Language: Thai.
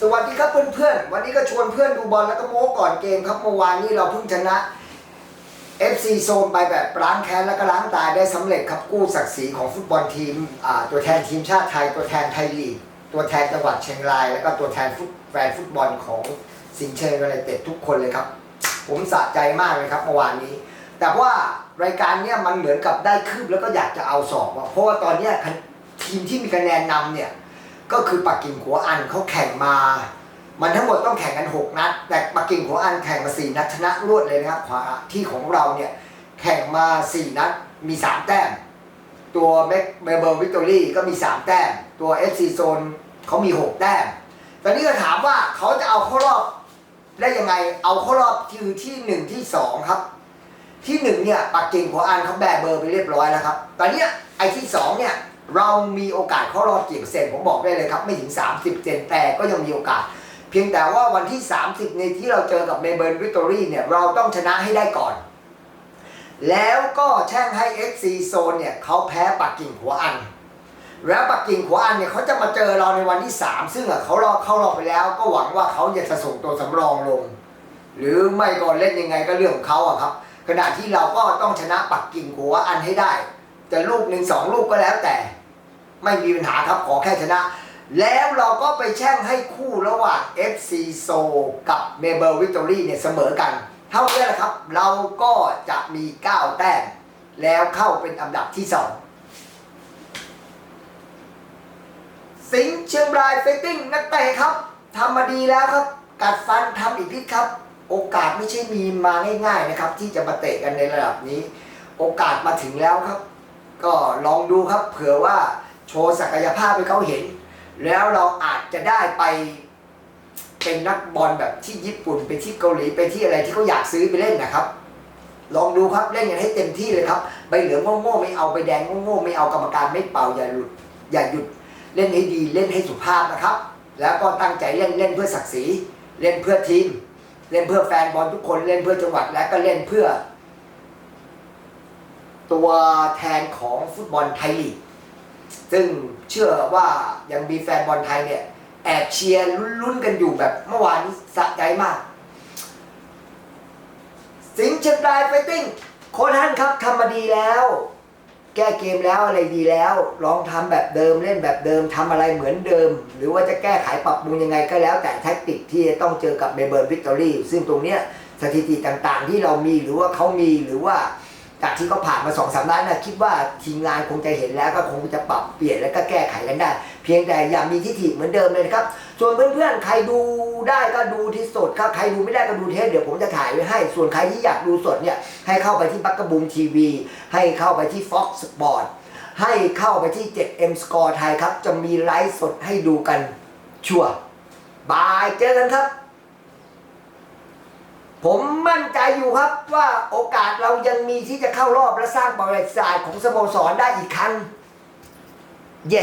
สวัสดีครับเพื่อนๆ วันนี้ก็ชวนเพื่อนดูบอลแล้วก็โม้ก่อนเกมครับเมื่อวานนี้เราเพิ่งชนะ FC โซนไปแบบล้างแค้นแล้วก็ล้างตายได้สำเร็จครับกู้ศักดิ์ศรีของฟุตบอลทีมตัวแทนทีมชาติไทย ตัวแทนไทยลีก ตัวแทนจังหวัดเชียงราย แล้วก็ตัวแทนแฟนฟุตบอลของสิงห์เชียงรายเต็ดทุกคนเลยครับ ผมสะใจมากเลยครับเมื่อวานนี้ แต่ว่ารายการเนี้ยมันเหมือนกับได้คืบแล้วก็อยากจะเอาสอบเพราะว่าตอนเนี้ยทีมที่มีคะแนนนำเนี่ย ก็คือปักกิ่งหัวอันเขาแข่งมา มันทั้งหมดต้องแข่งกัน 6 นัด แต่ปักกิ่งหัวอันแข่งมา 4 นัดชนะรวดเลยนะครับขวาที่ของเราเนี่ยแข่งมา 4 นัดมี 3 แต้ม ตัวเมกเบเบอร์วิกตอรี่ก็มี 3 แต้ม ตัว FC โซนเขามี 6 แต้มตอนนี้ก็ถามว่าเขาจะเอาเข้ารอบได้ยังไงเอาเข้ารอบคือที่ 1 ที่ 2 ครับ ที่หนึ่งเนี่ยปักกิ่งหัวอันเขาแบเบอร์ไปเรียบร้อยแล้วครับตอนนี้ไอ้ที่สองเนี่ย เรามีโอกาสเข้ารอบกี่เปอร์เซนผมบอกได้เลยครับ ไม่ถึง 30 เซนแต่ก็ยังมีโอกาส เพียงแต่ว่าวันที่ 30 ในที่เราเจอกับเมเบิร์นวิกตอรี่เนี่ยเราต้องชนะให้ได้ก่อน แล้วก็แช่งให้ FC โซนเนี่ยเขาแพ้ปักกิ่งหัวอัน แล้วปักกิ่งหัวอันเนี่ยเขาจะมาเจอเราในวันที่ 3 ซึ่งอะเขารอบเข้ารอบไปแล้ว ก็หวังว่าเขาจะส่งตัวสำรองลง หรือไม่ก็เล่นยังไงก็เรื่องของเขาอะครับขณะที่เราก็ต้องชนะปักกิ่งหัวอันให้ได้ จะลูกหนึ่งสองลูกก็แล้วแต่ ไม่มีปัญหาครับขอแค่ชนะ แล้วเราก็ไปแช่งให้คู่ระหว่าง FC s o กับ m a b e l Victory เนี่ยเสมอกัน เท่านี้แหละครับ เราก็จะมี 9 แต้ม แล้วเข้าเป็นอันดับที่ 2สิงห์เชียงรายเฟตติ้งนักเตะครับทำมาดีแล้วครับ กัดฟันทำอีกพิษครับ โอกาสไม่ใช่มีมาง่ายๆนะครับ ที่จะมาเตะกันในระดับนี้ โอกาสมาถึงแล้วครับ ก็ลองดูครับ เผื่อว่า โชว์ศักยภาพให้เขาเห็น แล้วเราอาจจะได้ไปเป็นนักบอลแบบที่ญี่ปุ่นไปที่เกาหลีไปที่อะไรที่เขาอยากซื้อไปเล่นนะครับ ลองดูครับเล่นกันให้เต็มที่เลยครับใบเหลืองโง่ๆไม่เอาใบแดงโง่ๆไม่เอากรรมการไม่เป่าอย่าหลุดอย่าหยุดเล่นให้ดีเล่นให้สุภาพนะครับ แล้วก็ตั้งใจเล่นเล่นเพื่อศักดิ์ศรีเล่นเพื่อทีม เล่นเพื่อแฟนบอลทุกคนเล่นเพื่อจังหวัดและก็เล่นเพื่อ ตัวแทนของฟุตบอลไทยลีก ซึ่งเชื่อว่ายังมีแฟนบอลไทยเนี่ย แอบเชียร์ลุ้นๆกันอยู่แบบเมื่อวานนี้สะใจมาก สิงห์เชียงรายไฟติ้งโค้ชท่านครับทำมาดีแล้ว แก้เกมแล้วอะไรดีแล้ว ลองทำแบบเดิมเล่นแบบเดิมทำอะไรเหมือนเดิม หรือว่าจะแก้ไขปรับปรุงยังไงก็แล้ว แต่แท็กติกที่จะต้องเจอกับเมเบิร์นวิกตอรี่ซึ่งตรงเนี้ยสถิติต่างๆ ที่เรามีหรือว่าเขามีหรือว่า จากที่เขาผ่านมาสองสามนัดนนะคิดว่าทีมงานคงจะเห็นแล้วก็คงจะปรับเปลี่ยนแล้วก็แก้ไขกันได้ เพียงแต่อย่ามีทิฐิเหมือนเดิมเลยนะครับ ส่วนเพื่อนๆ ใครดูได้ก็ดูที่สดครับใครดูไม่ได้ก็ดูเทปเดี๋ยวผมจะถ่ายไว้ให้ ส่วนใครที่อยากดูสดเนี่ยให้เข้าไปที่บักกะบูมทีวีให้เข้าไปที่ Fox Sport ให้เข้าไปที่ 7M Score ไทยครับ จะมีไลฟ์สดให้ดูกันชัวบายเจอกันครับ ผมมั่นใจอยู่ครับว่าโอกาสเรายังมีที่จะเข้ารอบและสร้างประวัติศาสตร์ของสโมสรได้อีกครั้ง เย้